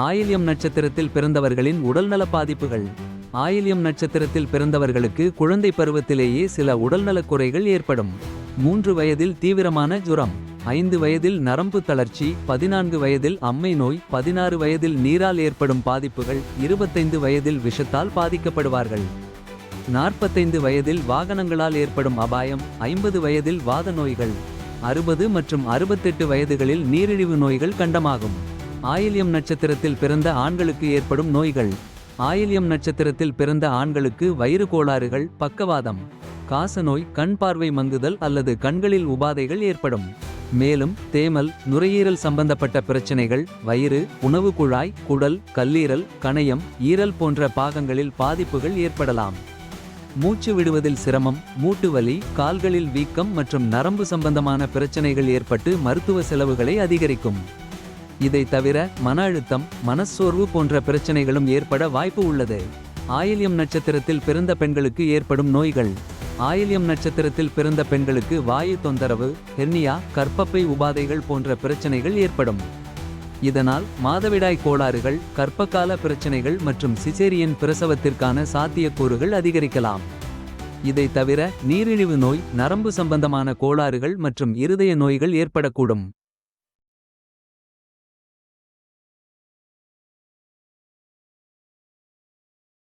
ஆயில்யம் நட்சத்திரத்தில் பிறந்தவர்களின் உடல்நல பாதிப்புகள். ஆயில்யம் நட்சத்திரத்தில் பிறந்தவர்களுக்கு குழந்தை பருவத்திலேயே சில உடல்நலக் குறைகள் ஏற்படும். மூன்று வயதில் தீவிரமான ஜுரம் ஐந்து வயதில் நரம்பு தளர்ச்சி பதினான்கு வயதில் அம்மை நோய் பதினாறு வயதில் நீரால் ஏற்படும் பாதிப்புகள் இருபத்தைந்து வயதில் விஷத்தால் பாதிக்கப்படுவார்கள். நாற்பத்தைந்து வயதில் வாகனங்களால் ஏற்படும் அபாயம் ஐம்பது வயதில் வாத நோய்கள் அறுபது மற்றும் அறுபத்தெட்டு வயதுகளில் நீரிழிவு நோய்கள் கண்டமாகும். ஆயில்யம் நட்சத்திரத்தில் பிறந்த ஆண்களுக்கு ஏற்படும் நோய்கள். ஆயில்யம் நட்சத்திரத்தில் பிறந்த ஆண்களுக்கு வயிறு கோளாறுகள் பக்கவாதம். காசநோய் கண் பார்வை மங்குதல் அல்லது கண்களில் உபாதைகள் ஏற்படும். மேலும் தேமல் நுரையீரல் சம்பந்தப்பட்ட பிரச்சனைகள் வயிறு உணவு குழாய் குடல் கல்லீரல் கணையம் ஈரல் போன்ற பாகங்களில் பாதிப்புகள் ஏற்படலாம். மூச்சு விடுவதில் சிரமம் மூட்டு வலி கால்களில் வீக்கம் மற்றும் நரம்பு சம்பந்தமான பிரச்சனைகள் ஏற்பட்டு மருத்துவ செலவுகளை அதிகரிக்கும். இதை தவிர மன அழுத்தம் மனச்சோர்வு போன்ற பிரச்சனைகளும் ஏற்பட வாய்ப்பு உள்ளது. ஆயில்யம் நட்சத்திரத்தில் பிறந்த பெண்களுக்கு ஏற்படும் நோய்கள். ஆயில்யம் நட்சத்திரத்தில் பிறந்த பெண்களுக்கு வாயு தொந்தரவு ஹெர்னியா கற்பப்பை உபாதைகள் போன்ற பிரச்சனைகள் ஏற்படும். இதனால் மாதவிடாய் கோளாறுகள் கற்பகால பிரச்சனைகள் மற்றும் சிசேரியன் பிரசவத்திற்கான சாத்தியக்கூறுகள் அதிகரிக்கலாம். இதை தவிர நீரிழிவு நோய் நரம்பு சம்பந்தமான கோளாறுகள் மற்றும் இருதய நோய்கள் ஏற்படக்கூடும்.